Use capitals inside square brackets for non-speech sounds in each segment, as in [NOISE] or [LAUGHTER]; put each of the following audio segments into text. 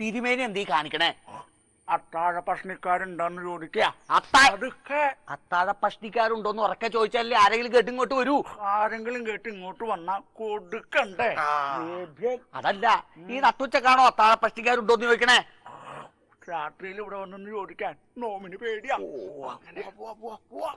തിരുമേനി എന്തീ കാണിക്കണേ? അത്താഴ പ്രശ്നക്കാരുണ്ടെന്ന് ചോദിക്കുക അതൊക്കെ അത്താഴ പഷ്ണിക്കാരുണ്ടോന്ന് ഉറക്കെ ചോദിച്ചാലേ ആരെങ്കിലും കേട്ട് ഇങ്ങോട്ട് വരൂ. ആരെങ്കിലും കേട്ട് ഇങ്ങോട്ട് വന്നാ കൊടുക്കണ്ടേ. അതല്ല ഈ നട്ടുച്ചക്കാണോ അത്താഴ പഷ്ടിക്കാരുണ്ടോന്ന് ചോദിക്കണേ? രാത്രിയിൽ ഇവിടെ വന്നെന്ന് ചോദിക്കാൻ. നോമിന് പേടിയാ. അങ്ങനെ പോവാ, പോവാ, പോവാ.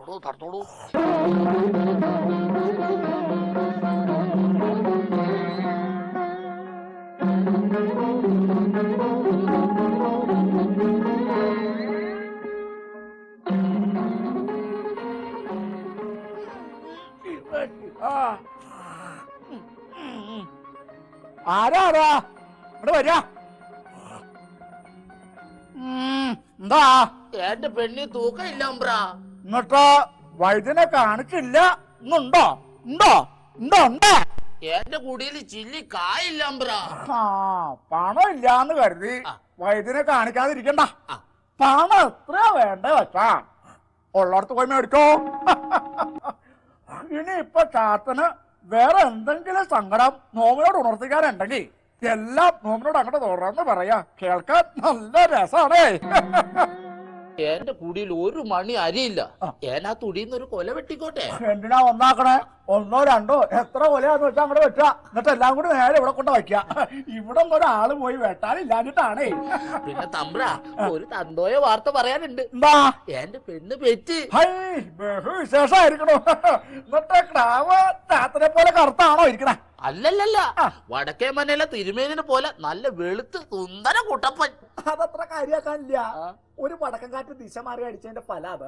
ആ. ആരാ ആരാ? ഇവിടെ വരാ. എന്താ? എന്റെ പെണ്ണി തൂക്കമില്ല എന്നിട്ടോ എന്നിട്ട് വൈദ്യനെ കാണിച്ചില്ല. ഇന്നുണ്ടോ? ഉണ്ടോ? ഉണ്ടോ? ഉണ്ടോ? എന്റെ കുടിയിൽ ചില്ലി കായില്ല അമ്പ്ര ആ പണം ഇല്ലാന്ന് കരുതി. വൈദ്യനെ കാണിക്കാതിരിക്കണ്ട. പണം എത്ര വേണ്ട വെച്ചാ? ഉള്ളടത്ത് പോയി മേടിക്കോ. ഇനി ഇപ്പൊ ചാത്തന് വേറെ എന്തെങ്കിലും സങ്കടം നോമിനോട് ഉണർത്തിക്കാനുണ്ടെങ്കിൽ എല്ലാം നോമിനോട് അങ്ങോട്ട് തുറന്ന് പറയാ. കേൾക്കാൻ നല്ല രസാണേ. എന്റെ കുടിയിൽ ഒരു മണി അരിയില്ല. ആ. ഏനാ തുടിയിൽ ഒരു കൊല വെട്ടിക്കോട്ടെ? എന്തിനാ ഒന്നാക്കണേ? ഒന്നോ രണ്ടോ എത്ര കൊലയാന്ന് വെച്ചാൽ അങ്ങോട്ട് വെട്ടുക. എന്നിട്ട് എല്ലാം കൂടി നേരെ ഇവിടെ കൊണ്ട് വയ്ക്ക ഇവിടെ ഒരാൾ പോയി വെട്ടാനില്ലാഞ്ഞിട്ടാണേ പിന്നെ തമ്പ്ര ഒരു തന്തോയ വാർത്ത പറയാനുണ്ട്. എന്താ? എന്റെ പെണ്ണ് പെറ്റ്. വിശേഷമായിരിക്കണോ എന്നിട്ട് ക്രാവ് രാത്രിയെ പോലെ കറുത്താണോ ഇരിക്കണേ? അല്ലല്ലല്ല വടക്കേ മനയിലെ തിരുമേനിനെ പോലെ നല്ല വെളുത്ത് സുന്ദര കുട്ടപ്പൻ. അതത്ര കാര്യാക്കാനില്ല. ഒരു വടക്കം കാറ്റ് ദിശ മാറി അടിച്ചതിന്റെ ഫല അത്.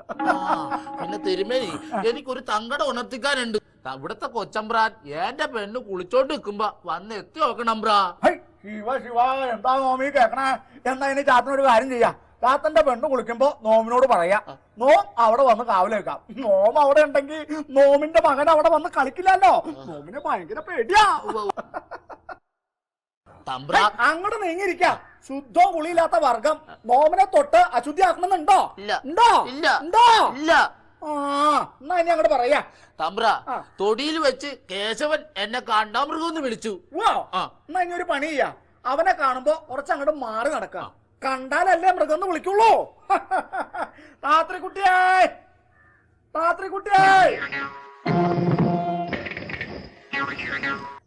പിന്നെ തിരുമേനി എനിക്കൊരു തങ്കട ഉണർത്തിക്കാനുണ്ട്. ഇവിടത്തെ കൊച്ചമ്പ്രാൻ എന്റെ പെണ്ണ് കുളിച്ചോണ്ട് നിൽക്കുമ്പോ വന്ന് എത്തി നോക്കണമ്പ്രാ ഹൈ ശിവ ശിവ എന്താ നോമി കേക്കണേ? എന്നാ ഇനി ചാത്തനൊരു കാര്യം ചെയ്യാം. ചാത്തന്റെ പെണ്ണ് കുളിക്കുമ്പോ നോമിനോട് പറയാ നോം അവിടെ വന്ന് കാവലേക്കാം നോം അവിടെ ഉണ്ടെങ്കിൽ നോമിന്റെ മകൻ അവിടെ വന്ന് കളിക്കില്ലല്ലോ. നോമിന് ഭയങ്കര പേടിയാ. അങ്ങോട്ട് നീങ്ങിരിക്ക ശുദ്ധോ കുളിയില്ലാത്ത വർഗം നോമിനെ തൊട്ട് അശുദ്ധിയാക്കണമെന്നുണ്ടോ? ഇല്ല. ഉണ്ടോ? ഉണ്ടോ? ഇല്ല. ആ എന്നാ ഇനി അങ്ങോട്ട് പറയാ. തമ്പ്ര ആ. തൊടിയിൽ വെച്ച് കേശവൻ എന്നെ കാണ്ടാമൃഗം എന്ന് വിളിച്ചു. വാ ആ. എന്നാ ഇനി ഒരു പണി ചെയ്യാ. അവനെ കാണുമ്പോ കുറച്ച് അങ്ങോട്ട് മാറി നടക്കാം. കണ്ടാലല്ലേ മൃഗം എന്ന് വിളിക്കുള്ളൂ. [LAUGHS] രാത്രി കുട്ടിയായി രാത്രി കുട്ടിയായി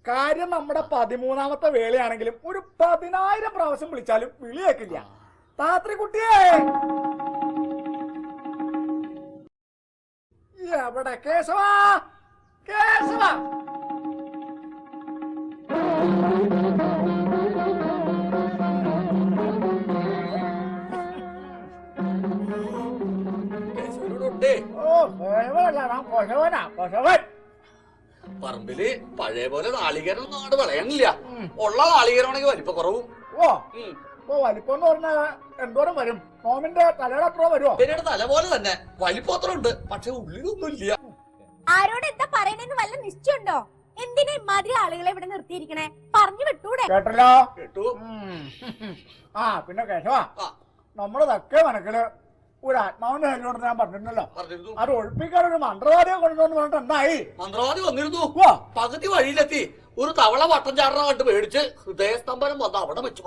കാര്യം നമ്മുടെ പതിമൂന്നാമത്തെ വേളയാണെങ്കിലും ഒരു പതിനായിരം പ്രാവശ്യം വിളിച്ചാലും വിളിയേക്കില്ല. താത്രി കുട്ടിയേ എവിടെ കേശവ! കേശവ! പറമ്പിൽ പഴയ പോലെ നാളികേരം ഒന്നും അങ്ങോട്ട് വിളയണില്ല ഉള്ള നാളികേരമാണെങ്കിൽ വലിപ്പ കുറവും ഓ ഓ വലിപ്പം എന്ന് പറഞ്ഞാൽ എന്തോരം വരും? നോമിന്റെ തലയുടെ അത്ര വരുമോ പിന്നെ തല പോലെ തന്നെ. വലിപ്പത്രമുണ്ട്. ഉണ്ട് പക്ഷെ ഉള്ളിലൊന്നും ഇല്ല ആരോട് എന്താ പറയണെന്ന് വല്ല നിശ്ചയുണ്ടോ എന്തിനാ ഇമാതിരി ആളുകളെ ഇവിടെ നിർത്തിയിരിക്കണേ? പറഞ്ഞു വിട്ടൂടെ. കേട്ടല്ലോ? കേട്ടു. ആ പിന്നെ കേശവാ ആ. നമ്മുടെ തെക്കേ മനക്കിൽ ഒരു ആത്മാവിന്റെ കാര്യമുണ്ട് ഞാൻ പറഞ്ഞിരുന്നല്ലോ. അത് ഒഴിപ്പിക്കാൻ ഒരു മന്ത്രവാദിയെ കൊണ്ടുവന്ന് പറഞ്ഞിട്ട് എന്തായി? മന്ത്രവാദി വന്നിരുന്നു. പകുതി വഴിയിലെത്തി. ഒരു തവള വട്ടം ചാടണ കണ്ട് പേടിച്ച് ഹൃദയസ്തംഭനം വന്ന് അവിടെ വെച്ച്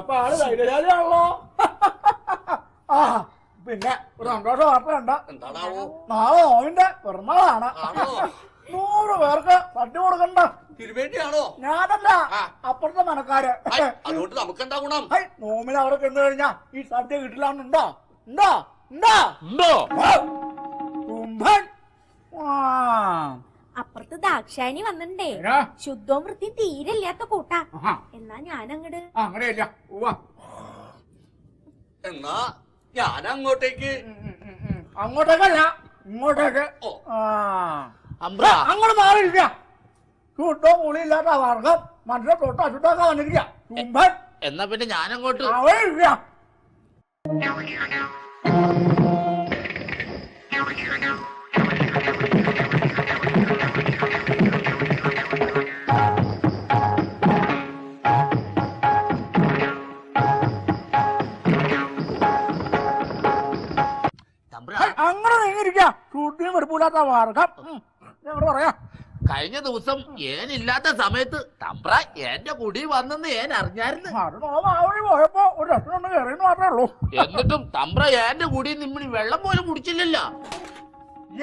അപ്പൊ ആൾ ധൈര്യശാലിയാണല്ലോ. [LAUGHS] ആ പിന്നെ ഒരു സന്തോഷം വാർത്ത കണ്ട. എന്താണാവോ? നാളെ ഓവിന്റെ പിറന്നാളാണ്. ആണോ? നൂറ് പേർക്ക് പട്ടി കൊടുക്കണ്ട. തിരുവേണ്ടിയാണോ ഞാനല്ല ആ. അപ്പുറത്തെ മനക്കാര്. ഐ, അതുകൊണ്ട് നമുക്കെന്താ ഗുണം? ഹൈ, നോമിന് അവിടെ ചെന്ന് കഴിഞ്ഞാ ഈ സദ്യ കിട്ടില്ലാന്നുണ്ടോ ഉണ്ടോ? ഉണ്ടോ? ഉണ്ടോ? കുംഭൻ ആ, അപ്പുറത്ത് ദാക്ഷായണി വന്നിണ്ടേ ഏനാ? ശുദ്ധവും വൃത്തിയും തീരെ ഇല്ലാത്ത കൂട്ടാ. ആഹാ, എന്നാ ഞാനങ്ങട് ആ, അങ്ങനെയല്ല. ഉവ്വ. എന്നാ ഞാൻ അങ്ങോട്ടേക്ക്. അങ്ങോട്ടേക്കല്ല ഇങ്ങോട്ടേക്ക്. ഓ. ആ. അമ്പ്ര അങ്ങോട്ട് മാറിയിരിക്ക. ചൂട്ടോ പുളിയില്ലാത്ത വർഗം. മനുഷ്യ തൊട്ട് ചുട്ടൊക്കെ വന്നിരിക്ക. കുംഭൻ എന്നാ പിന്നെ ഇരിക്ക. തമ്പ്ര ഹൈ, ആ ഷൂട്ടിങ് വെടുപ്പില്ലാത്ത മാർഗം ഞങ്ങൾ പറയാം. കഴിഞ്ഞ ദിവസം ഏനില്ലാത്ത സമയത്ത് തമ്പ്ര എന്റെ കുടി വന്നെന്ന് ഏൻ അറിഞ്ഞായിരുന്നു? പോയപ്പോ ഒരു രസം കയറിയെന്ന് മാത്രമേ ഉള്ളൂ. എന്നിട്ടും തമ്പ്ര എന്റെ കുടി നിമ്മിണി വെള്ളം പോലും കുടിച്ചില്ലല്ലോ.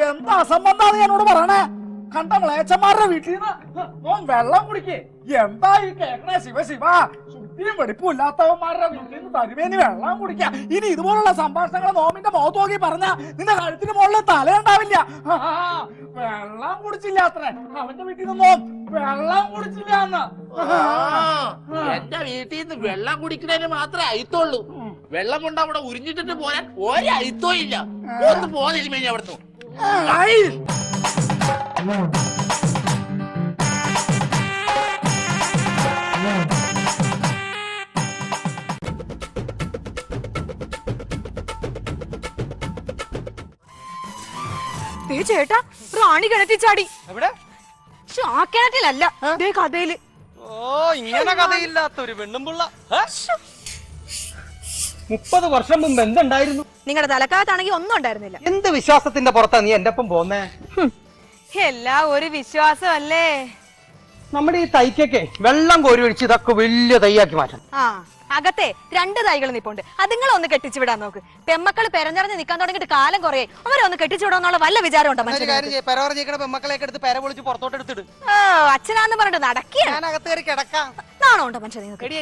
എന്താ അസംബന്ധാണ് ഞാനോട് പറയണേ? കണ്ട മ്ലേച്ചന്മാരുടെ വീട്ടിൽ നിന്ന് ഓൻ വെള്ളം കുടിക്കേ. എന്താ ഈ കേക്കണേ? ശിവ ശിവ. ശുദ്ധിയും വെടിപ്പും ഇല്ലാത്തവന്മാരുടെ വീട്ടിൽ നിന്ന് തരുമേനി വെള്ളം കുടിക്ക. ഇനി ഇതുപോലുള്ള സംഭാഷണങ്ങൾ നോമിന്റെ മുഖത്ത് നോക്കി പറഞ്ഞ നിന്റെ കഴുത്തിന് മുകളിൽ തലയുണ്ടാവില്ല ഉണ്ടാവില്ല. വെള്ളം കുടിച്ചില്ല അത്രേ. അവന്റെ വീട്ടിൽ നിന്ന്? നോം വെള്ളം കുടിച്ചില്ല എന്ന്. എന്റെ വീട്ടിൽ നിന്ന് വെള്ളം കുടിക്കുന്നതിന് മാത്രമേ അയിത്തുള്ളൂ. വെള്ളം കൊണ്ട് അവിടെ ഉരിഞ്ഞിട്ടിട്ട് പോരാൻ ഒരു അയിത്തോ ഇല്ല. ഒന്ന് പോന്നിരുമേനി അവിടുന്ന്. ഐ. ദേ ചേട്ടാ റാണി കിണറ്റിൽ ചാടി എവിടെ? ശ്ശോ, ആ കിണറ്റിലല്ല. ദേ കഥയിൽ. ഓ ഇങ്ങനെ കഥയില്ലാത്ത ഒരു പെണ്ണുമ്പുള്ള മുപ്പത് വർഷം മുമ്പ് എന്തുണ്ടായിരുന്നു? നിങ്ങളുടെ തലക്കാലത്താണെങ്കിൽ ഒന്നും ഉണ്ടായിരുന്നില്ല. എന്ത് വിശ്വാസത്തിന്റെ പുറത്താ നീ എന്റെ ഒപ്പം പോന്നേ എല്ലാം ഒരു വിശ്വാസമല്ലേ? നമ്മുടെ ഈ തൈക്കൊക്കെ വെള്ളം കോരി ഒഴിച്ച് ഇതൊക്കെ വലിയ തൈയാക്കി മാറ്റണം. ആ. അകത്തെ രണ്ട് തൈകൾ നിപ്പുണ്ട്. അതുങ്ങളെ ഒന്ന് കെട്ടിച്ചു വിടാൻ നോക്ക്. പെമ്മക്കൾ പെരഞ്ഞറിഞ്ഞ് നിൽക്കാൻ തുടങ്ങിയിട്ട് കാലം കുറേ അവരെ ഒന്ന് കെട്ടിച്ചു വിടാന്നുള്ള വല്ല വിചാരം ഉണ്ടോ അച്ഛനാന്ന് പറഞ്ഞിട്ട് നടക്കിയാണ്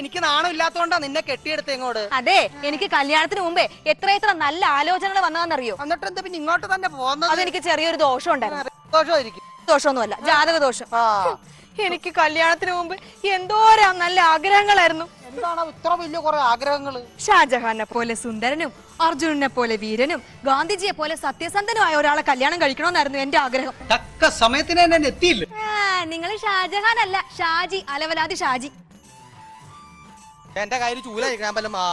എനിക്ക് നാണം ഇല്ലാത്തോണ്ടാ നിന്നെ കെട്ടിയെടുത്ത് ഇങ്ങോട്ട്. അതെ എനിക്ക് കല്യാണത്തിന് മുമ്പേ എത്ര എത്ര നല്ല ആലോചനകൾ വന്നതെന്നറിയോ എന്നിട്ട് എന്താ പിന്നെ ഇങ്ങോട്ട് തന്നെ പോകുന്നത്? അതെനിക്ക് ചെറിയൊരു ദോഷം ഉണ്ടായിരുന്നു. ദോഷമൊന്നുമല്ല ജാതക ദോഷം. എനിക്ക് കല്യാണത്തിന് മുമ്പ് എന്തോരാ നല്ല ആഗ്രഹങ്ങളായിരുന്നു. എന്താണ് ഇത്ര വലിയ കുറെ ആഗ്രഹങ്ങൾ ഷാജഹാനെ പോലെ സുന്ദരനും അർജുനനെ പോലെ വീരനും ഗാന്ധിജിയെ പോലെ സത്യസന്ധനുമായ ഒരാളെ കല്യാണം കഴിക്കണമെന്നായിരുന്നു എന്റെ ആഗ്രഹം. തക്ക സമയത്തിന് തന്നെ എത്തിയില്ല. നിങ്ങൾ ഷാജഹാൻ അല്ല ഷാജി അലവലാതി ഷാജി. എന്റെ കയ്യിൽ ചൂല പറ്റുമാ പറ്റും ആ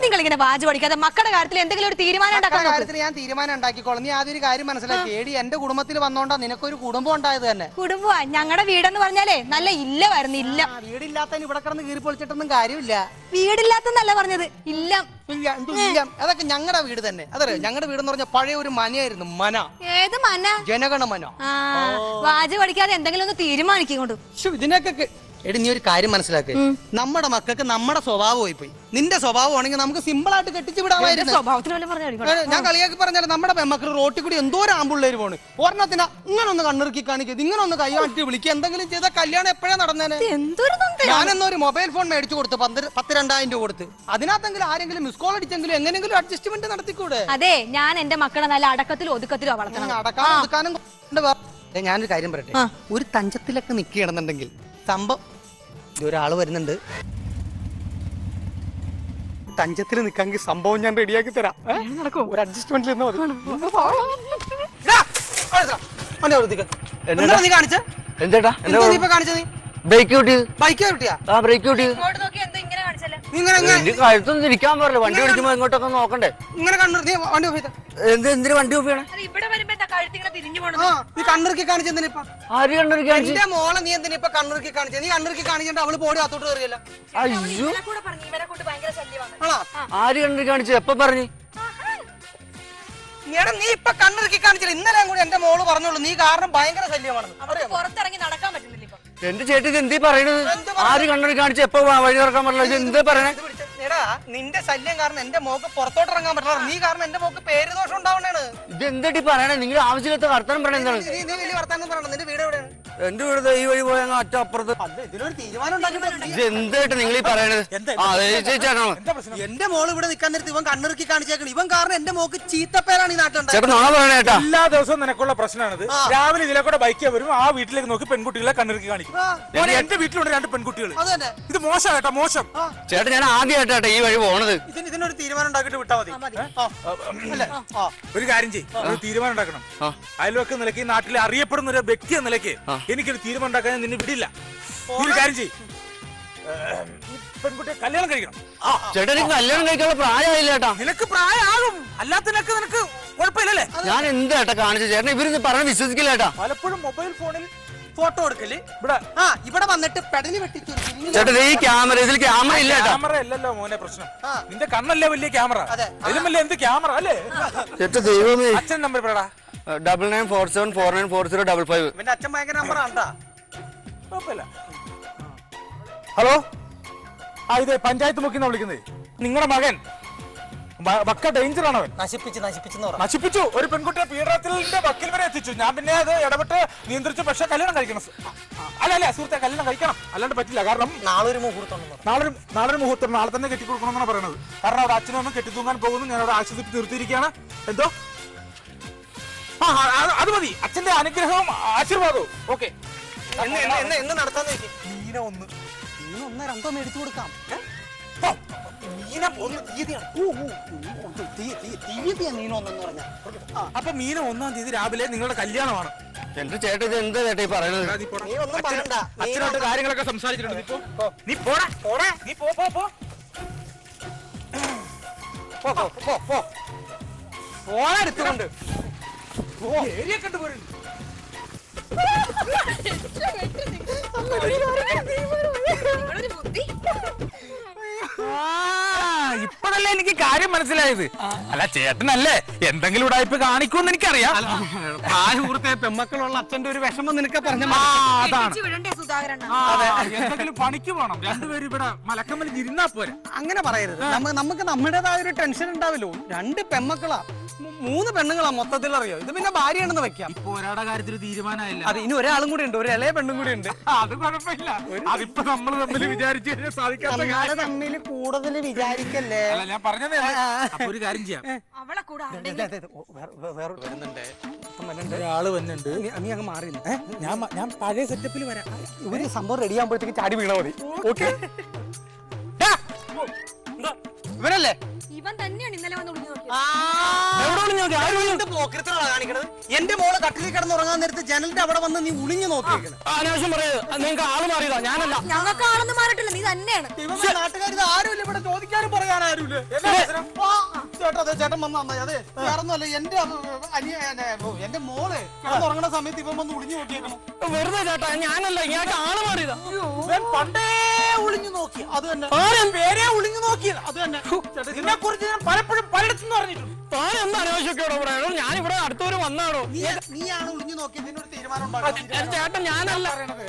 നിങ്ങൾ ഇങ്ങനെ വാജ് പഠിക്കാതെ മക്കളുടെ കാര്യത്തിൽ എന്തെങ്കിലും ഒരു തീരുമാനം ഉണ്ടാക്കാൻ നോക്ക്. കാര്യത്തിൽ ഞാൻ തീരുമാനം ഉണ്ടാക്കിക്കോളാം. നീ ആദ്യം ഒരു കാര്യം മനസ്സിലാക്കി. ഏടി എന്റെ കുടുംബത്തിൽ വന്നോണ്ടാ നിനക്കൊരു കുടുംബം ഉണ്ടായത് തന്നെ. കുടുംബമാ ഞങ്ങളുടെ വീടെന്ന് പറഞ്ഞാലേ നല്ല ഇല്ലമായിരുന്നു ഇല്ല. ആ, വീടില്ലാത്തതിന് ഇവിടെ കിടന്ന് കീറി പൊളിച്ചിട്ടൊന്നും കാര്യമില്ല. വീടില്ലാത്തെന്നല്ല പറഞ്ഞത് ഇല്ല. ഇല്ല എന്ത് ഇല്ല? അതൊക്കെ ഞങ്ങളുടെ വീട് തന്നെ. അതറിയോ? ഞങ്ങളുടെ വീട് എന്ന് പറഞ്ഞ പഴയ ഒരു മനയായിരുന്നു മന. ഏത് മന? ജനഗണ മന ആ വാജ് പഠിക്കാതെ എന്തെങ്കിലും ഒന്ന് തീരുമാനിക്കൊണ്ട് ഇതിനൊക്കെ എടി നീ ഒരു കാര്യം മനസ്സിലാക്ക്. നമ്മുടെ മക്കൾക്ക് നമ്മുടെ സ്വഭാവം പോയി പോയി നിന്റെ സ്വഭാവം ആണെങ്കിൽ നമുക്ക് സിമ്പിൾ ആയിട്ട് കെട്ടിച്ചു വിടാമായിരുന്നു. ഞാൻ കളിയാക്കി പറഞ്ഞാൽ നമ്മുടെ മക്കൾ റോട്ടിൽ കൂടി എന്തോ ആമ്പിള്ളേര് പോണ്. ഒരെണ്ണത്തിന് ഇങ്ങനെ ഒന്ന് കണ്ണിറുക്കി കാണിക്കുക ഇങ്ങനെ ഒന്ന് കൈ കാണിച്ച് വിളിക്കുക എന്തെങ്കിലും ചെയ്ത കല്യാണം എപ്പോഴാ നടന്നേനെ. ഞാനെന്നോ ഒരു മൊബൈൽ ഫോൺ മേടിച്ചു കൊടുത്തു പത്ത് രണ്ടായിരം രൂപ കൊടുത്ത്. അതിനകത്തെങ്കിലും ആരെങ്കിലും മിസ് കോൾ അടിച്ചെങ്കിലും എങ്ങനെയെങ്കിലും അഡ്ജസ്റ്റ്മെന്റ് നടത്തിക്കൂടെ? അതെ ഞാൻ എന്റെ മക്കളെ നല്ല അടക്കത്തിലും ഒതുക്കത്തിലോ വളർത്തണം. അടക്കാനും ഞാനൊരു കാര്യം പറയട്ടെ. ഒരു തഞ്ചത്തിലൊക്കെ നിൽക്കുകയാണെന്നുണ്ടെങ്കിൽ സംഭവം ഒരാൾ വരുന്നുണ്ട്. തഞ്ചത്തിൽ നിൽക്കാമെങ്കിൽ സംഭവം ഞാൻ റെഡിയാക്കി തരാം? ഒരു അഡ്ജസ്റ്റ്മെന്റിൽ നിന്നാ മതി. കാണിച്ചേ? എന്തേട്ടാ നീ ഇപ്പൊ കാണിച്ചത്? നീ ബ്രേക്ക് ഇരിക്കാൻ വണ്ടി ഓടിക്കുമ്പോ ഇങ്ങോട്ടൊക്കെ നോക്കണ്ടേ? ഇങ്ങനെ വണ്ടി എന്ത് എന്തിനു വണ്ടി ഓഫ് ചെയ്യണേ? കഴുത്തിങ്ങനെ തിരിഞ്ഞു ആ പോണത് നീ കണ്ണിറുക്കി കാണിച്ചെന്തിനാ ഇപ്പൊ? ആര് എന്റെ മോളെ നീ എന്തിനാ ഇപ്പൊ കണ്ണിറുക്കി കാണിച്ചത് നീ കണ്ണിറുക്കി കാണിച്ചിട്ട് അവൾ പോടി അത്തോട്ട് കയറിയല്ല അയ്യോ. ഇവനെ കൂടെ പറഞ്ഞു. ഇവനെ കൊണ്ട് ഭയങ്കര ശല്യമാണ്. ആണോ? ആര് കണ്ടിരിക്കാൻ കാണിച്ചു എപ്പ പറഞ്ഞു? എടാ നീ ഇപ്പൊ കണ്ണിറുക്കി കാണിച്ചില്ല. ഇന്നലെ കൂടി എന്റെ മോൾ പറഞ്ഞോളൂ. നീ കാരണം ഭയങ്കര ശല്യമാണെന്ന്. അവർക്ക് പുറത്തിറങ്ങി നടക്കാൻ പറ്റുന്നില്ല ഇപ്പൊ. എന്റെ ചേട്ടി ഇത് എന്തീ പറയണത് ആര് കണ്ടിരിക്കാൻ കാണിച്ചു എപ്പോ വഴി തുറക്കാൻ പറഞ്ഞു ഇത് എന്തേ പറയണേ? ഇത് പിടിച്ച്. എടാ നിന്റെ ശല്യം കാരണം എന്റെ മോക്ക് പുറത്തോട്ട് ഇറങ്ങാൻ പറ്റില്ല. നീ കാരണം എന്റെ മോക്ക് പേര് ദോഷം ഉണ്ടാവണേണ്. ഇത് എന്തെട്ടി പറയണേ? നിങ്ങൾ ആവശ്യമില്ലാത്ത വർത്താനം പറയണേ എന്താണ്? നീ നീ വലിയ വർത്താനം പറയണം നിന്റെ വീട് എവിടെയാണ്? എന്റെ വീട് ഈ വഴി പോയ അറ്റ അപ്പുറത്ത് അല്ല ഇതിനൊരു തീരുമാനം എന്തായിട്ട് നിങ്ങൾ ഈ പറയണത്? ആ അതെ എന്റെ മോൾ ഇവിടെ നിൽക്കാൻ നേരത്ത് ഇവൻ കണ്ണിറുക്കി കാണിച്ചേക്കണം. ഇവൻ കാരണം എന്റെ മോക്ക് ചീത്തപ്പേരാണ് ഈ നാട്ടിലുണ്ടായത്. ചേട്ടൻ നോണ പറയണ ചേട്ടാ എല്ലാ ദിവസവും നിനക്കുള്ള പ്രശ്നമാണിത്. ആ. രാവിലെ ഇതിലെ കൂടെ ബൈക്ക് വരും ആ വീട്ടിലേക്ക് നോക്കി പെൺകുട്ടികളെ കണ്ണിറുക്കി കാണിക്കും. ആ. മോനെ, എന്റെ വീട്ടിലുണ്ട് രണ്ട് പെൺകുട്ടികൾ അത് തന്നെ. ഇത് മോശം കേട്ടോ മോശം. ചേട്ടാ ഞാൻ ആദ്യമായിട്ടാ ഈ വഴി പോണത്. ഇതിന് ഇതിനൊരു തീരുമാനം ഉണ്ടാക്കിയിട്ട് വിട്ടാ മതി. ആ. അല്ലേ? ആ. ഒരു കാര്യം ചെയ്യും. ഒരു തീരുമാനം ഉണ്ടാക്കണം. ആ. അയൽവക്ക നിലയ്ക്ക് ഈ നാട്ടിലെ അറിയപ്പെടുന്ന ഒരു വ്യക്തി എന്ന നിലയ്ക്ക് എനിക്കൊരു തീരുമാനം ഉണ്ടാക്കാൻ ഞാൻ നിന്നെ വിടില്ല. നീ ഒരു കാര്യം ചെയ്യും. പെൺകുട്ടിയെ കല്യാണം കഴിക്കണം. ചേട്ടാ എനിക്ക് കല്യാണം കഴിക്കാനുള്ള പ്രായമായില്ല ചേട്ടാ നിനക്ക് പ്രായമാകും. അല്ലാത്തതിനൊക്കെ നിനക്ക് കുഴപ്പമില്ലല്ലേ? ഞാൻ എന്താ ചേട്ടാ കാണിച്ചു ചേട്ടൻ ഇവരിന്ന് പറഞ്ഞ് വിശ്വസിക്കില്ല ചേട്ടാ പലപ്പോഴും മൊബൈൽ ഫോണിൽ ഫോട്ടോ എടുക്കൽ ഇവിടെ ആ ഇവിടെ വന്നിട്ട് പെടലി വെട്ടിച്ചു ചേട്ടാ ഈ ക്യാമറ ഇതിൽ ക്യാമറ ഇല്ല ചേട്ടാ ക്യാമറ അല്ലല്ലോ മോനെ പ്രശ്നം. ആ. നിന്റെ കണ്ണല്ലേ വലിയ ക്യാമറ. അതെ. ഇതിലും വലിയ എന്ത് ക്യാമറ അല്ലേ? ചേട്ടാ ദൈവമേ. അച്ഛൻ നമ്പർ പറടാ. Double nine four seven four nine four zero double five ഇവന്റെ അച്ഛൻ ഭയങ്കര നമ്പർ ആണ്ടാ കുഴപ്പമില്ല. ഹലോ ആ ഇതേ പഞ്ചായത്ത് മുക്കിന്ന് വിളിക്കുന്നത് നിങ്ങളുടെ മകൻ. വക്ക ഡേഞ്ചർ ആണ് അവൻ നശിപ്പിച്ച് നശിപ്പിച്ചെന്ന് പറ. നശിപ്പിച്ചു. ഒരു പെൺകുട്ടിയെ പീഡനത്തിന്റെ വക്കിൽ വരെ എത്തിച്ചു. ഞാൻ പിന്നെ അത് ഇടപെട്ട് നിയന്ത്രിച്ചു. പക്ഷെ കല്യാണം കഴിക്കണം. അല്ല അല്ല സുഹൃത്തെ കല്യാണം കഴിക്കണം. അല്ലാണ്ട് പറ്റില്ല. കാരണം നാളെ ഒരു മുഹൂർത്തം ഉണ്ടെന്ന് നാളെ ഒരു- നാളെ ഒരു മുഹൂർത്തം. നാളെ തന്നെ കെട്ടിക്കൊടുക്കണമെന്നാണ് പറയുന്നത് കാരണം അവിടെ അച്ഛനും അമ്മ കെട്ടിത്തൂങ്ങാൻ പോകുന്നു. ഞാൻ അവിടെ ആശ്വസിപ്പിച്ച് നിർത്തിയിരിക്കുകയാണ്. എന്തോ? അത് മതി. അച്ഛന്റെ അനുഗ്രഹവും ആശീർവാദവും. ഓക്കെ. എന്ന് എന്ന് എന്ന് എന്ന് നടത്താൻ നോക്കി. മീന ഒന്ന്. നീ ഒന്നോ രണ്ടോ മേടിച്ചു കൊടുക്കാം. മീന ഒന്ന് തീയതിയാണ്. തീയതിയാ ഒന്നെന്ന് പറഞ്ഞാ. അപ്പൊ മീന ഒന്നാം തീയതി രാവിലെ നിങ്ങളുടെ കല്യാണമാണ്. എന്റെ ചേട്ടൻ ഇത് എന്താ ചേട്ടാ ഈ പറയുന്നത്? പോടാ. അച്ഛനോട്ട് കാര്യങ്ങളൊക്കെ സംസാരിച്ചിട്ടുണ്ട്. നീ പോടാ. പോടാ. നീ പോ പോ പോ. പോ, പോ, പോ, പോ. ഫോൺ എടുത്തുകൊണ്ട്. ഏരിയ കണ്ടുപോരുന്നു ഇപ്പോഴല്ലേ എനിക്ക് കാര്യം മനസ്സിലായത്? അല്ല ചേട്ടനല്ലേ? എന്തെങ്കിലും ഉടായ്പ കാണിക്കുമെന്ന് എനിക്കറിയാം. പ്രായപൂർത്തിയ പെമ്മക്കളുള്ള അച്ഛന്റെ ഒരു വിഷമം നിനക്ക് പറഞ്ഞ അതാണ്. എന്തെങ്കിലും പണിക്ക് പോണം. രണ്ടുപേരും ഇവിടെ മലക്കമ്മലി ഇരുന്നാ പോരെ. അങ്ങനെ പറയരുത്. നമുക്ക് നമ്മുടേതായ ഒരു ടെൻഷൻ ഉണ്ടാവില്ലോ. രണ്ട് പെമ്മക്കളാ. മൂന്ന് പെണ്ണുങ്ങളാ മൊത്തത്തിൽ അറിയോ? ഇത് പിന്നെ ഭാര്യയാണെന്ന് വെക്കാം. ഇപ്പൊ ഒരാളുടെ കാര്യത്തിൽ തീരുമാനമായില്ല. അത് ഇനി ഒരാളും കൂടി ഉണ്ട്. ഒരു ഇളയ പെണ്ണും കൂടി ഉണ്ട്. അത് കുഴപ്പമില്ല. അതിപ്പോ നമ്മൾ തമ്മിൽ വിചാരിച്ചു കഴിഞ്ഞാൽ സാധിക്കാത്ത തമ്മിൽ കൂടുതൽ വിചാരിക്കല്ലേ? അല്ല ഞാൻ പറഞ്ഞതേ അപ്പൊ ഒരു കാര്യം ചെയ്യാം. അവളെ കൂടെ ദേ, ദേ, ദേ, ദേ, ഓ, വേറെ- വേറെ വരുന്നുണ്ട്. ഇപ്പം വരുന്നുണ്ട്. ഒരാൾ വന്നിട്ടുണ്ട് നീ- നീ അങ്ങ് മാറി നിന്ന്. ഏ? ഞാൻ മ- ഞാൻ പഴയ സെറ്റപ്പിൽ വരാം. ഇവർ സംഭവം റെഡി ആകുമ്പോഴത്തേക്ക് ചാടി വീണാ മതി. ഓക്കെ. ഇവരല്ലേ ഇവൻ തന്നെയാണ് ഇന്നലെ വന്ന് നോക്കിയത്. ഒളിഞ്ഞു നോക്കി? ആര് ഒളിഞ്ഞു? കാണിക്കണത്? എന്റെ മോളെ കട്ടിലിൽ കിടന്ന് ഉറങ്ങാൻ നേരത്ത് ജനലിന്റെ അവിടെ വന്ന് നീ ഒളിഞ്ഞു നോക്കിയിരിക്കണം അനാവശ്യം പറയരുത്. നിങ്ങൾക്ക് ആൾ മാറിയതാ. ഞാനല്ല. ഞങ്ങൾക്ക് ആളൊന്നും മാറിയിട്ടില്ല. നീ തന്നെയാണ്. ഇവന്റെ നാട്ടുകാരിത് ആരുമില്ല. ഇവിടെ ചോദിക്കാനും പറയാൻ ആരുമില്ല. ആ, ചേട്ടാ അതെ ചേട്ടൻ വന്ന നന്നായി. അതെ വേറൊന്നുമല്ല എന്റെ അനിയ എന്റെ മോൾ കിടന്നുറങ്ങണ സമയത്ത് ഇവൻ വന്ന് ഒളിഞ്ഞു നോക്കിയേക്കണം. വെറുതെ ചേട്ടാ ഞാനല്ല. ഇങ്ങനെ ആൾ മാറിയതാ. ഇവൻ പണ്ടേ ഒളിഞ്ഞു നോക്കി. അത് തന്നെ. പേരെ ഒളിഞ്ഞു നോക്കിയത് അത് തന്നെ. ഇതിനെ കുറിച്ച് ഞാൻ പലപ്പോഴും പലയിടത്തും പറഞ്ഞിട്ടുണ്ട് താൻ എന്താ അനാവശ്യമൊക്കെയാണോ പറയണോ ഞാൻ ഇവിടെ അടുത്തവര് വന്നാണോ? നീ നീയാണ് ഒളിഞ്ഞു നോക്കിയത് ഇതിനൊരു തീരുമാനം ചേട്ടൻ ഞാനല്ല. പറയണത്.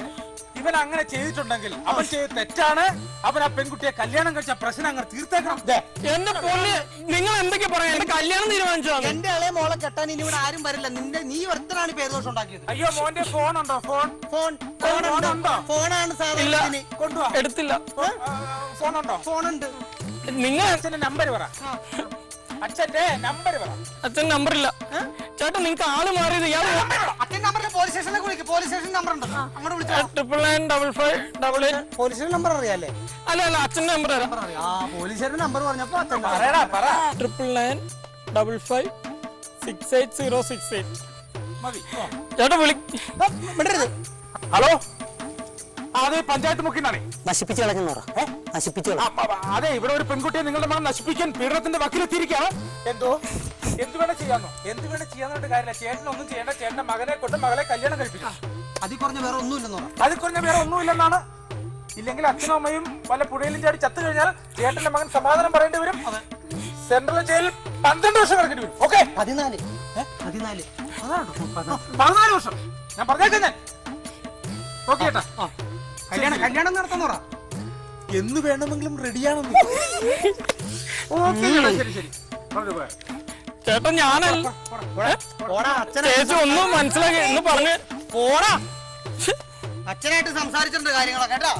ഇവൻ അങ്ങനെ ചെയ്തിട്ടുണ്ടെങ്കിൽ അവൻ ചെയ്ത് തെറ്റാണ്. അവൻ ആ പെൺകുട്ടിയെ കല്യാണം കഴിച്ച പ്രശ്നം അങ്ങനെ തീർത്തേക്കണം. ദേ, എന്റെ പൊന്ന് നിങ്ങൾ എന്തൊക്കെ പറയാം? എന്റെ കല്യാണം തീരുമാനിച്ചതാണ് എന്റെ ഇളയ മോളെ കെട്ടാൻ ഇനി ഇവിടെ ആരും വരില്ല. നിന്റെ നീ ഒരുത്തനാണ് പേര് ദോഷം ഉണ്ടാക്കിയത്. അയ്യോ മോന്റെ ഫോൺ ഉണ്ടോ ഫോൺ? ഫോൺ. ഫോൺ ഫോൺ ഉണ്ടോ? ഫോണാണ് സാധാരണ ഇതിന്. കൊണ്ടുവാ. എടുത്തില്ല. ഫോൺ ഉണ്ടോ ഫോണുണ്ട്. നിങ്ങൾ അച്ഛന്റെ നമ്പർ പറ. അച്ഛന്റെ നമ്പർ പറ. അച്ഛൻ നമ്പർ ഇല്ല. ചേട്ടൻ നിങ്ങൾക്ക് ആൾ മാറിയത് ഇയാൾ അച്ഛൻ നമ്പറിൽ പോലീസ് സ്റ്റേഷനിലേക്ക് വിളിക്കും. പോലീസ് സ്റ്റേഷൻ നമ്പർ ഉണ്ട്. അങ്ങോട്ട് വിളിച്ചോ. Triple nine double five double eight police station number അറിയാലേ അല്ല അല്ല അച്ഛന്റെ നമ്പർ തരാം. ആ പോലീസ് സ്റ്റേഷൻ നമ്പർ പറഞ്ഞപ്പോ അച്ഛൻ പറയടാ പറ. Triple nine double five six eight zero six eight മതി. വിളി ഹലോ? അതെ പഞ്ചായത്ത് മുക്കിന്നാണേ. നശിപ്പിച്ചു കളഞ്ഞെന്ന് പറ. നശിപ്പിച്ച് അതെ ഇവിടെ ഒരു പെൺകുട്ടിയെ നിങ്ങളുടെ മണം നശിപ്പിക്കാൻ പീഡനത്തിന്റെ വക്കിലെത്തിയിരിക്കാണ് എന്തോ? എന്ത് വേണം ചെയ്യാന്നോ? എന്ത് വേണം ചെയ്യാന്നുണ്ട് കാര്യമില്ല. ചേട്ടൻ ഒന്നും ചെയ്യേണ്ട. ചേട്ടന്റെ മകനെ കൊണ്ട് മകളെ കല്യാണം കഴിപ്പിക്കാം. അതിൽ കുറഞ്ഞ വേറെ ഒന്നുമില്ലെന്നോ അതിൽ കുറഞ്ഞ വേറെ ഒന്നുമില്ലെന്നാണ്. ഇല്ലെങ്കിൽ അച്ഛനും അമ്മയും വല്ല പുഴയിലും ചാടി ചത്തു കഴിഞ്ഞാൽ ചേട്ടന്റെ മകൻ സമാധാനം പറയേണ്ടി വരും. സെൻട്രൽ ജയിലിൽ പന്ത്രണ്ട് വർഷം കിടക്കേണ്ടി വരും. ഓക്കെ? പതിനാല്. പതിനാല്. പതിനാല് വർഷം. ഞാൻ പറഞ്ഞേക്കാം ഞാൻ ഓക്കെ ചേട്ടാ. കല്യാണം കല്യാണം എന്ന് വേണമെങ്കിലും റെഡിയാണെന്ന് ഓക്കെ ശരി ശരി പറഞ്ഞു പോയാ ചേട്ടൻ ഞാനല്ല. പോടാ അച്ഛനെ. ചേച്ചി ഒന്നും മനസ്സിലാക്കി എന്ന് പറഞ്ഞ് പോടാ. അച്ഛനായിട്ട് സംസാരിച്ചിട്ടുണ്ട് കാര്യങ്ങളൊക്കെ കേട്ടോ?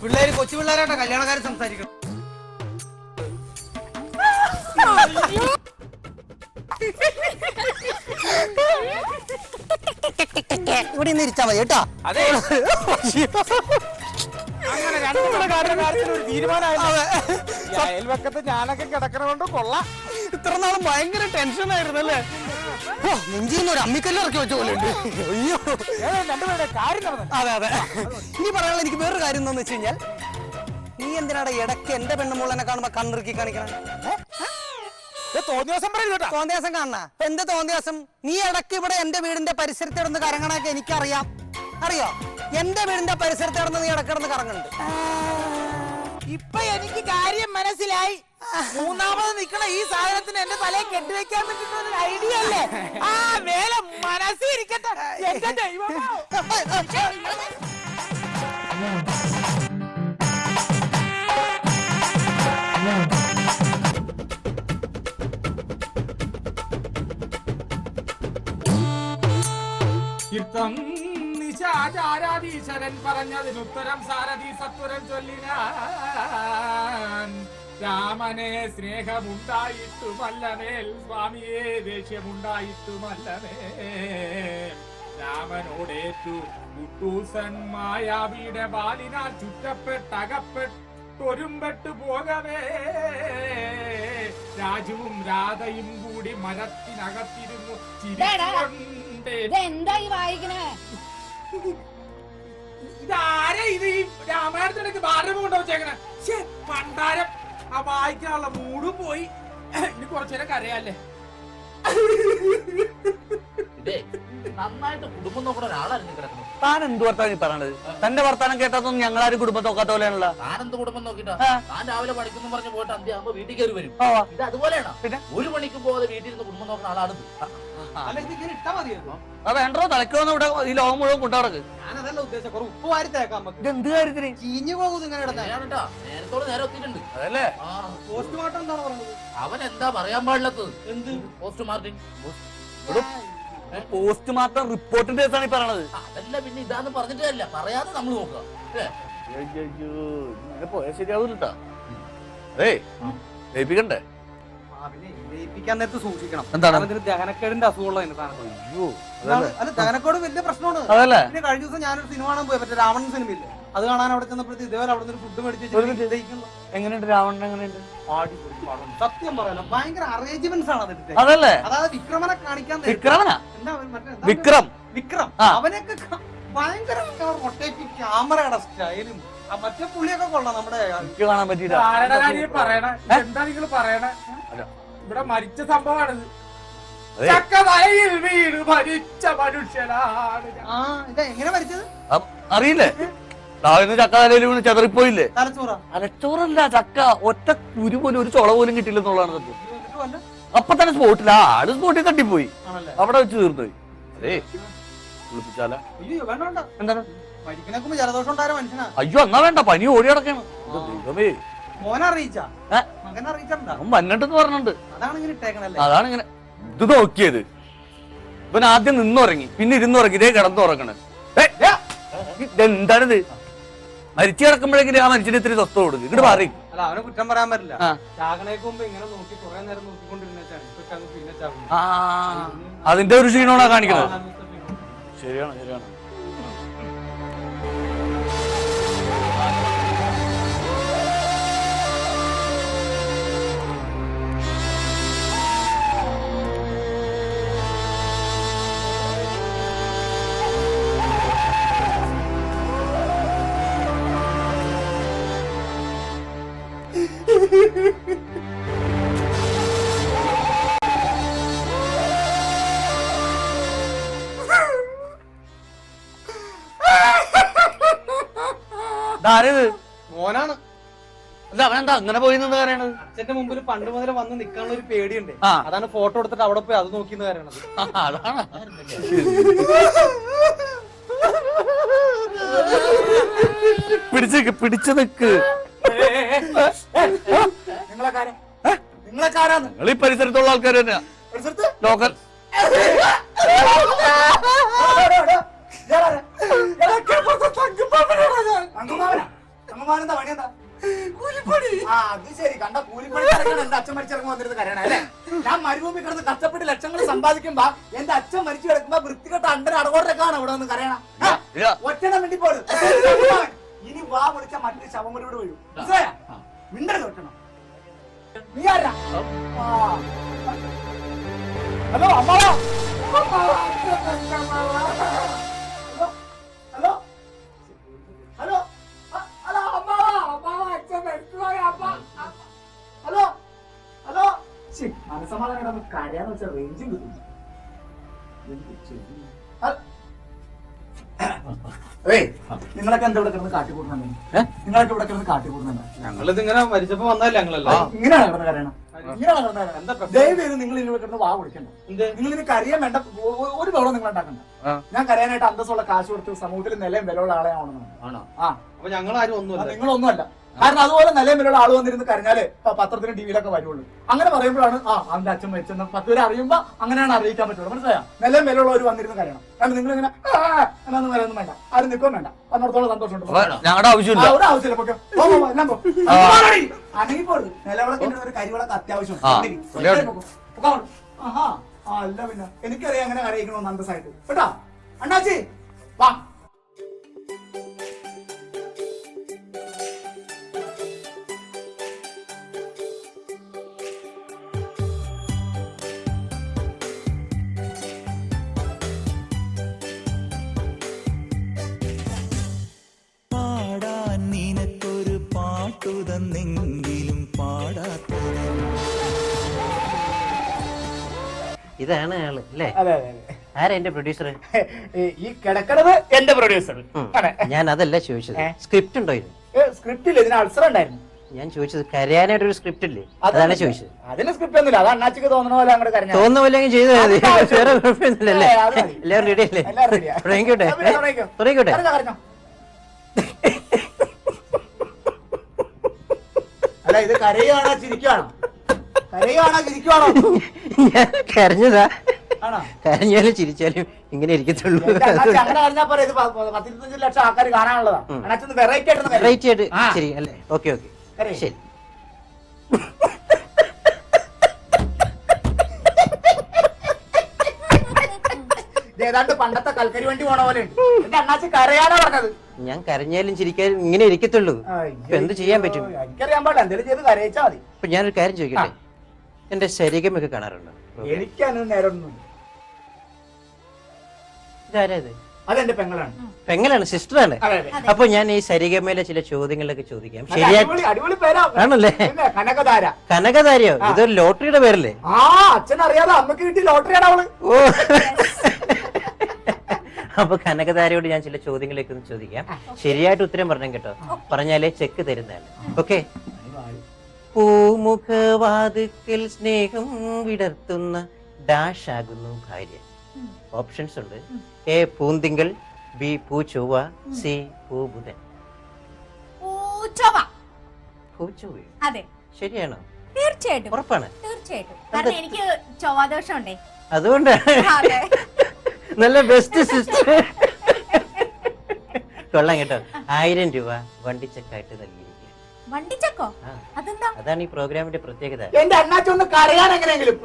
പിള്ളേര് കൊച്ചു പിള്ളേരായിട്ട് കല്യാണക്കാരെ സംസാരിക്കണം ഇവിടെ നിന്ന് ഇരിച്ചാ മതി കേട്ടോ. അതെ. അങ്ങനെ രണ്ടുപേരുടെ കാര്യം കാര്യത്തിൽ ഒരു തീരുമാനമായില്ല? അയൽവക്കത്ത് ഞാനൊക്കെ കിടക്കണ കൊള്ളാം. ഇത്ര നാളും ഭയങ്കര ടെൻഷൻ ആയിരുന്നു അല്ലേ നെഞ്ചിന്ന് ഒരു അമ്മിക്കല്ല് ഇറക്കി വെച്ച പോലെ ഉണ്ട്. അയ്യോ. രണ്ടുപേരുടെ കാര്യം അതെ അതെ. ഇനി പറയാനുള്ള എനിക്ക് വേറൊരു കാര്യം എന്താന്ന് വെച്ച് കഴിഞ്ഞാൽ നീ എന്തിനാടാ ഇടയ്ക്ക് എന്റെ പെണ്ണുമോളെന്നെ കാണുമ്പോ കണ്ണിറുക്കി കാണിക്കണം? തോന്നിയ ദിവസം പറയും കേട്ടോ. തോന്നിയാസം കാണണ എന്ത് തോന്നിയാസം നീ ഇടയ്ക്ക് ഇവിടെ എന്റെ വീടിന്റെ പരിസരത്ത് കിടന്ന് കരങ്ങണൊക്കെ എനിക്കറിയാം. അറിയോ? എന്റെ വീടിന്റെ പരിസരത്ത് കിടന്ന് നീ ഇടക്കിടന്ന് കറങ്ങുന്നുണ്ട്. ഇപ്പൊ എനിക്ക് കാര്യം മനസ്സിലായി. മൂന്നാമത് നിക്കണ ഈ സാധനത്തിന് എന്റെ തലയെ കെട്ടിവെക്കാൻ പറ്റുന്ന ഒരു ഐഡിയ അല്ലേ? ആ വേല മനസ്സിൽ ഇരിക്കട്ടെ എന്റെ ഇത്തം നിശാചാരാധീശ്വരൻ പറഞ്ഞതിനുത്തരം സാരഥി സത്വരൻ ചൊല്ലിന രാമനെ സ്നേഹമുണ്ടായിട്ടുമല്ലമേൽ സ്വാമിയെ ദേഷ്യമുണ്ടായിട്ടുമല്ലമേ. രാമനോടേറ്റു കുട്ടൂസൻ മായാവിയുടെ ബാലിനാൽ ചുറ്റപ്പെട്ടകപ്പെട്ടൊരുമ്പെട്ടു പോകവേ. രാജുവും രാധയും കൂടി മരത്തിനകത്തിരുന്നു ചിരിച്ചുകൊണ്ടേ എന്തായി വായിക്കണേ? ഇതാരെ ഇത് ഈ രാമായണത്തിനൊക്കെ ഭാരം കൊണ്ടു വെച്ചേക്കണേ? ശ്ശേ, പണ്ടാരം ആ വായിക്കാനുള്ള മൂടും പോയി. ഇനി കുറച്ചേരം കരയാല്ലേ? ഇതേ നന്നായിട്ട് കുടുംബം നോക്കുന്ന ഒരാളായിരുന്നു കിടക്കുന്നത്. താൻ എന്ത് വർത്താനം പറയണത്? തന്റെ വർത്താനം കേട്ടതൊന്നും ഞങ്ങളാരും കുടുംബം നോക്കാത്ത പോലെയാണല്ല. താനെന്ത് കുടുംബം നോക്കിട്ടാ. താൻ രാവിലെ പഠിക്കുന്നു പറഞ്ഞു പോയിട്ട് അന്ത്യ ആകുമ്പോ വീട്ടിൽ കയറി വരും. ആ. ഇത് അതുപോലെയാണ്? പിന്നെ? ഒരു മണിക്ക് പോകാതെ വീട്ടിൽ നിന്ന് കുടുംബം നോക്കുന്ന ആളാണ് അല്ല ഇത് ഇങ്ങനെ ഇട്ടാ മതിയല്ലോ അത് വേണ്ടോ തലക്കോന്ന് ഇവിടെ ഈ ലോകം മുഴുവൻ കൊണ്ടുനടക്ക്. ഞാനതല്ല ഉദ്ദേശം കുറെ ഉപ്പ് വാരി നമുക്ക്. ഇത് എന്ത് കാര്യത്തിന്? ചീഞ്ഞു പോകും ഇങ്ങനെ നേരത്തോട് നേരെ ഒത്തിട്ടുണ്ട് അതല്ലേ? ആ. പോസ്റ്റ്മോർട്ടം എന്താണ് പറഞ്ഞത്? അവൻ എന്താ പറയാൻ പാടില്ലാത്തത്? എന്ത്? പോസ്റ്റ് മാർട്ടിൻ പോസ്റ്റ്മോർട്ടം റിപ്പോർട്ടിന്റെ കേസാണ് ഈ പറയണത്. അതല്ല പിന്നെ ഇതാന്ന് പറഞ്ഞിട്ടല്ല പറയാതെ നമ്മൾ നോക്കാം? പോയാൽ ശരിയാവൂലട്ടാ. അതേ ലയിപ്പിക്കാൻ നേരത്ത് സൂക്ഷിക്കണം. എന്താണ്? ഇതിന് ദഹനക്കേടിന്റെ അസുഖമുള്ള അല്ല ദഹനക്കേട് വലിയ പ്രശ്നമാണ്. കഴിഞ്ഞ ദിവസം ഞാനൊരു സിനിമ കാണാൻ പോയി. മറ്റേ രാവണൻ സിനിമ ഇല്ലേ അത് കാണാൻ അവിടെ ചെന്നപ്പോഴത്തെ ഇതേപോലെ അവിടെ നിന്ന് ഫുഡ് മേടിച്ച്. എങ്ങനെയുണ്ട് രാവണൻ എങ്ങനെയുണ്ട്. സത്യം പറയാലോ ഭയങ്കര അറേഞ്ച്മെന്റ്സ് ആണ് അതിന്റെ. അതല്ലേ? അതായത് വിക്രമനെ കാണിക്കാൻ വിക്രമന വിക്രമനാ? എന്താ അവൻ മറ്റേ വിക്രം. വിക്രം. അവനൊക്കെ ഭയങ്കര റൊട്ടേറ്റിംഗ് ക്യാമറയുടെ സ്റ്റൈലും ആ മറ്റേ പുള്ളിയൊക്കെ കൊള്ളാം നമ്മുടെ കാണാൻ പറ്റിയില്ല. കാര്യം എന്താ നിങ്ങൾ പറയണ? ഇവിടെ മരിച്ച സംഭവമാണിത്. അതെ. ചക്കവയലിൽ വീട് മരിച്ച മനുഷ്യനാണ് ആ ഇതെങ്ങനെ എങ്ങനെ മരിച്ചത്? അറിയില്ലേ? താഴ്ന്ന് ചക്ക തലയിൽ വീണ് ചെതറിപ്പോയില്ലേ? തലച്ചോറ. അരച്ചോറല്ല ചക്ക. ഒറ്റ കുരു പോലും ഒരു ചുള പോലും കിട്ടില്ല എന്നുള്ളതാണ് സത്യം. അപ്പൊ തന്നെ സ്പോട്ടിൽ ആ ആൾ സ്പോട്ടിൽ തട്ടിപ്പോയി. അവിടെ വെച്ച് തീർന്നു അതേ. കുളിപ്പിച്ചാല. എന്താണ്? അയ്യോ എന്നാ വേണ്ട പനി ഓടി കിടക്കാണ് ദൈവമേ. വന്നിട്ടെന്ന് പറഞ്ഞിട്ടുണ്ട്. അതാണ് ഇങ്ങനെ ഇത് നോക്കിയത്. ഇവൻ ആദ്യം നിന്നുറങ്ങി. പിന്നെ ഇരുന്നുറങ്ങി. ഇതേ കിടന്നുറങ്ങണ് എന്താണിത് മരിച്ചു കിടക്കുമ്പോഴെങ്കിലും ആ മനുഷ്യന് ഇത്തിരി സ്വസ്ഥ കൊടുക്കും. ഇങ്ങോട്ട് മാറി. അല്ല അവനെ കുറ്റം പറയാൻ പറ്റില്ല. ആ. ചാകണേക്ക് മുമ്പ് ഇങ്ങനെ നോക്കി കുറെ നേരം അതിന്റെ ഒരു ക്ഷീണമാണ് കാണിക്കുന്നത്. ശരിയാണ് ശരിയാണ്. ഇതാരത് മോനാണ് അല്ല അവനെന്താ അങ്ങനെ പോയി നിന്ന് പറയണത് അച്ഛന്റെ മുമ്പിൽ പണ്ട് മുതൽ വന്ന് നിൽക്കാനുള്ള ഒരു പേടിയുണ്ട്. അതാണ് ഫോട്ടോ എടുത്തിട്ട് അവിടെ പോയി അത് നോക്കിന്ന് പറയണത് ആ, അതാണ് പിടിച്ചേക്ക് പിടിച്ചു നിക്ക് നിങ്ങൾ ഈ പരിസരത്തുള്ള ആൾക്കാർ തന്നെയാ പരിസരത്ത് കൂലിപ്പണി. ആ അത് ശരി. കണ്ട കൂലിപ്പണി എന്റെ അച്ഛൻ മരിച്ചിറങ്ങി കരയണ അല്ലേ? ഞാൻ മരുഭൂമി കിടന്ന് കഷ്ടപ്പെട്ട് ലക്ഷങ്ങൾ സമ്പാദിക്കുമ്പോ എന്റെ അച്ഛൻ മരിച്ചു കിടക്കുമ്പോ വൃത്തികെട്ട അണ്ടര അടകോടൊക്കെയാണ് ഇവിടെ നിന്ന് കരയണ. ഒറ്റണം വേണ്ടി പോലും ഇനി വാ വിളിച്ച മറ്റൊരു ശവം കൂടി ഇവിടെ വീഴും? മിണ്ടരുത് ഒറ്റണം നീ ആരാ. ഹലോ അമ്മാവാ കരയാന്ന് റേഞ്ച് കിട്ടും നിങ്ങളൊക്കെ എന്താ ഇവിടെ കിടന്ന് കാട്ടിക്കൂട്ടുന്നുണ്ട് നിങ്ങളൊക്കെ ഇവിടെ കിടന്ന് കാട്ടിക്കൂട്ടുന്നുണ്ട് ഞങ്ങളിത് ഇങ്ങനെ മരിച്ചപ്പോ വന്നതല്ലേ ഞങ്ങളല്ല? ഇങ്ങനെയാണ് കിടന്ന് കരയണം. ഇങ്ങനെയാണ് കിടന്ന് കരയണം. എന്താ പ്രശ്നം? ദയവ് ചെയ്ത് നിങ്ങൾ ഇങ്ങനെ കിടന്ന് വാ വിളിക്കണ്ട? നിങ്ങൾ ഇതിന് കരയാൻ വേണ്ട. ഒരു ബഹളം നിങ്ങൾ ഉണ്ടാക്കണ്ട. ഞാൻ കരയാനായിട്ട് അന്തസ്സുള്ള കാശ് കൊടുത്ത് സമൂഹത്തിൽ നിലയും വിലയുള്ള ആളെ ആവണം ആണോ? ആ. അപ്പൊ ഞങ്ങൾ ആരും ഒന്നുമല്ല നിങ്ങളൊന്നുമല്ല. കാരണം അതുപോലെ നല്ല മേലുള്ള ആൾ വന്നിരുന്ന് കരഞ്ഞാലേ പത്രത്തിന് ടിവിയിലൊക്കെ വരുള്ളൂ. അങ്ങനെ പറയുമ്പോഴാണ് ആ അവന്റെ അച്ഛൻ മരിച്ചെന്ന് പത്ത് പേര് അറിയുമ്പോ അങ്ങനെയാണ് അറിയിക്കാൻ പറ്റുള്ളൂ. മനസ്സിലായോ? നല്ല മേലുള്ളവർ വന്നിരുന്ന് കരയണം. കാരണം നിങ്ങൾ ഇങ്ങനെ എന്നൊന്നും വരൊന്നും വേണ്ട. ആരും നിൽക്കും വേണ്ട. അന്നോടത്തോളം സന്തോഷമുണ്ട്. ഞങ്ങളുടെ ആവശ്യമില്ല. ഒരു ആവശ്യമില്ല. പൊക്കോ. എല്ലാം പോ. അനങ്ങി പോരുത്. നിലവിളക്കിന്റെ ഒരു കരിവിളക്ക് അങ്ങോട്ട്. ആഹാ. ആ, അല്ല പിന്നെ. എനിക്കറിയാം അങ്ങനെ കരയിക്കണമെന്ന് അന്തസ്സായിട്ട്. കേട്ടാ? അണ്ണാച്ചി വാ. ഇതാണ് ആൾ അല്ലേ? ആരാ എന്റെ പ്രൊഡ്യൂസർ ഈ- കിടക്കണത് എന്റെ പ്രൊഡ്യൂസർ ഞാൻ അതല്ല ചോദിച്ചത്. സ്ക്രിപ്റ്റ് ഉണ്ടോ ഇത്? സ്ക്രിപ്റ്റിൽ ഇതിന് അൾസർ ഉണ്ടായിരുന്നു. ഞാൻ ചോദിച്ചത് കരയാനായിട്ട് ഒരു സ്ക്രിപ്റ്റ് ഇല്ലേ? അതാണ് ചോദിച്ചത്. അതിന് സ്ക്രിപ്റ്റ് ഒന്നുമില്ല. അത് അണ്ണാച്ചിക്ക് തോന്നണ പോലെ അങ്ങോട്ട് കരഞ്ഞാ. തോന്നുന്ന പോലെ അങ്ങ് ചെയ്താൽ മതി. വേറെ കുഴപ്പമൊന്നുമില്ലല്ലേ. എല്ലാവരും റെഡി അല്ലേ. തുടങ്ങിക്കോട്ടെ. തുടങ്ങിക്കോട്ടെ. [LAUGHS] അല്ല ഇത് കരയാണോ ചിരിക്കുവാണോ? കരയുവാണോ ചിരിക്കുവാണോ? ഞാൻ കരഞ്ഞതാ. ആണോ? കരഞ്ഞാലും ചിരിച്ചാലും ഇങ്ങനെ ഇരിക്കത്തുള്ളൂ. അങ്ങനെ ഇത് പത്തിരുപത്തഞ്ച് ലക്ഷം ആൾക്കാർ കാണാനുള്ളതാ. വെറൈറ്റി ആയിട്ടൊന്ന് വെറൈറ്റി ആയിട്ട് ശരി അല്ലേ? ഓക്കെ ഓക്കെ ശരി. ഏതാണ്ട് പണ്ടത്തെ കൽക്കരി വണ്ടി പോണ പോലെ ഉണ്ട്. എന്റെ അണ്ണാച്ചി കരയാനാ പറഞ്ഞത്. ഞാൻ കരഞ്ഞാലും ചിരിക്കാനും ഇങ്ങനെ ഇരിക്കത്തുള്ളൂ. എന്ത് ചെയ്യാൻ പറ്റും? എനിക്കറിയാൻ പാടില്ല. എന്തെങ്കിലും ചെയ്ത് കരയിച്ചാ മതി. ഇപ്പൊ ഞാനൊരു കാര്യം ചോദിക്കട്ടെ? എന്റെ ശരീരമൊക്കെ കാണാറുണ്ട്? എനിക്ക് നേരമൊന്നും അതെന്റെ പെങ്ങളാണ്. പെങ്ങളാണ് സിസ്റ്ററാണ്. അപ്പൊ ഞാൻ ഈ സരിഗമയിലെ ചില ചോദ്യങ്ങളൊക്കെ ചോദിക്കാം. ശരിയാണല്ലേ ആണല്ലേ? കനകധാര. കനകധാരയോ? ഇതൊരു ലോട്ടറിയുടെ പേരല്ലേ? ആ അച്ഛൻ അറിയാതെ അമ്മയ്ക്ക് കിട്ടിയ ലോട്ടറിയാണ് അവൾ. ഓ. അപ്പൊ കനകധാരയോട് ഞാൻ ചില ചോദ്യങ്ങളൊക്കെ ഒന്ന് ചോദിക്കാം. ശരിയായിട്ട് ഉത്തരം പറഞ്ഞു കേട്ടോ. പറഞ്ഞാലേ ചെക്ക് തരുന്നതാണ്. ഓക്കെ? പൂമുഖവാതുക്കൽ സ്നേഹം വിടർത്തുന്ന ഡാഷ് ആകുന്നു ഭാര്യ ഓപ്ഷൻസ് ഉണ്ട്. എ പൂന്തിങ്കൾ ബി പൂ ചൊവ്വ സി പൂ ബുധൻ അതെ. ശരിയാണോ? തീർച്ചയായിട്ടും. ഉറപ്പാണ്. തീർച്ചയായിട്ടും. കാരണം എനിക്ക് ചൊവ്വാദോഷം ഉണ്ടേ അതുകൊണ്ട്. അതെ. നല്ല ബെസ്റ്റ് സിസ്റ്റർ കൊള്ളാം കേട്ടോ. ആയിരം രൂപ വണ്ടിച്ചക്കായിട്ട് നൽകിയിരിക്കുക വണ്ടിച്ചക്കോ. അതെന്താ? അതാണ് ഈ പ്രോഗ്രാമിന്റെ പ്രത്യേകത. എന്റെ അണ്ണാച്ചി ഒന്ന് കരയാൻ എങ്ങനെയെങ്കിലും.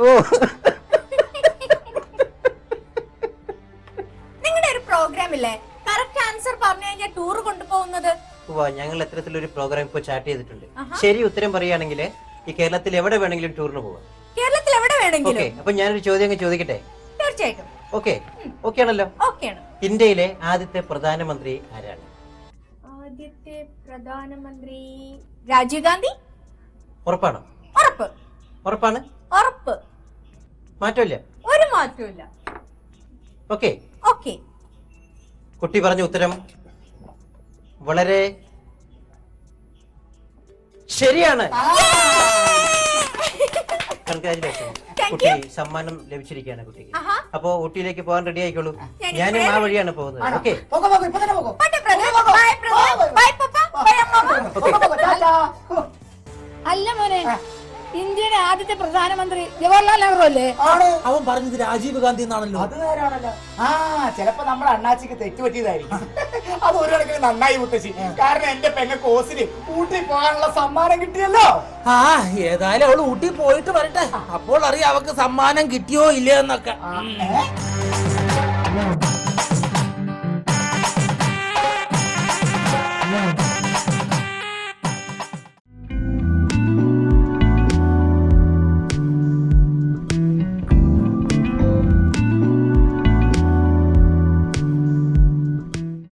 നിങ്ങളുടെ ഒരു പ്രോഗ്രാം ഇല്ലേ കറക്റ്റ് ആൻസർ പറഞ്ഞു കഴിഞ്ഞാൽ ടൂർ കൊണ്ടുപോകുന്നത്? ഞങ്ങൾ അത്തരത്തിലൊരു പ്രോഗ്രാം ഇപ്പൊ ചാറ്റ് ചെയ്തിട്ടുണ്ട്. ശരി ഉത്തരം പറയുകയാണെങ്കിൽ ഈ കേരളത്തിൽ എവിടെ വേണമെങ്കിലും ടൂറിന് പോവാം. കേരളത്തിൽ എവിടെ ഓക്കെ വേണമെങ്കിലും അപ്പൊ ഞാനൊരു ചോദ്യം അങ്ങ് ചോദിക്കട്ടെ? തീർച്ചയായിട്ടും. ഓക്കെ ഓക്കെ ആണല്ലോ. ഇന്ത്യയിലെ ആദ്യത്തെ പ്രധാനമന്ത്രി ആരാണ്? ആദ്യത്തെ പ്രധാനമന്ത്രി രാജീവ് ഗാന്ധി? ഉറപ്പാണ്? ഉറപ്പ്. ഉറപ്പാണ്? ഉറപ്പ്. മാറ്റമില്ല? ഒരു മാറ്റമില്ല ഓക്കെ. ഓക്കെ. കുട്ടി പറഞ്ഞ ഉത്തരം വളരെ ശരിയാണ്. കൺഗ്രാചുലേഷൻ കുട്ടി സമ്മാനം ലഭിച്ചിരിക്കുകയാണ് കുട്ടിക്ക്. അപ്പൊ ഊട്ടിയിലേക്ക് പോകാൻ റെഡി ആയിക്കോളൂ. ഞാനും ആ വഴിയാണ് പോകുന്നത്? ഓക്കെ ആദ്യത്തെ പ്രധാനമന്ത്രി ജവഹർലാൽ നെഹ്റു അല്ലേ? അവൻ പറഞ്ഞത് രാജീവ് ഗാന്ധി എന്നാണല്ലോ. അത് നേരാണല്ലോ. ആ. ചിലപ്പോ നമ്മുടെ അണ്ണാച്ചിക്ക് തെറ്റ് പറ്റിയതായിരിക്കും അത് ഒരു കണക്കിന് നന്നായി മുത്തശ്ശി. കാരണം എന്റെ പെങ്ങ കോസിന് ഊട്ടി പോകാനുള്ള സമ്മാനം കിട്ടിയല്ലോ. ആ ഏതായാലും അവൾ ഊട്ടി പോയിട്ട് വരട്ടെ. അപ്പോൾ അറിയാം അവക്ക് സമ്മാനം കിട്ടിയോ ഇല്ലയോ എന്നൊക്കെ?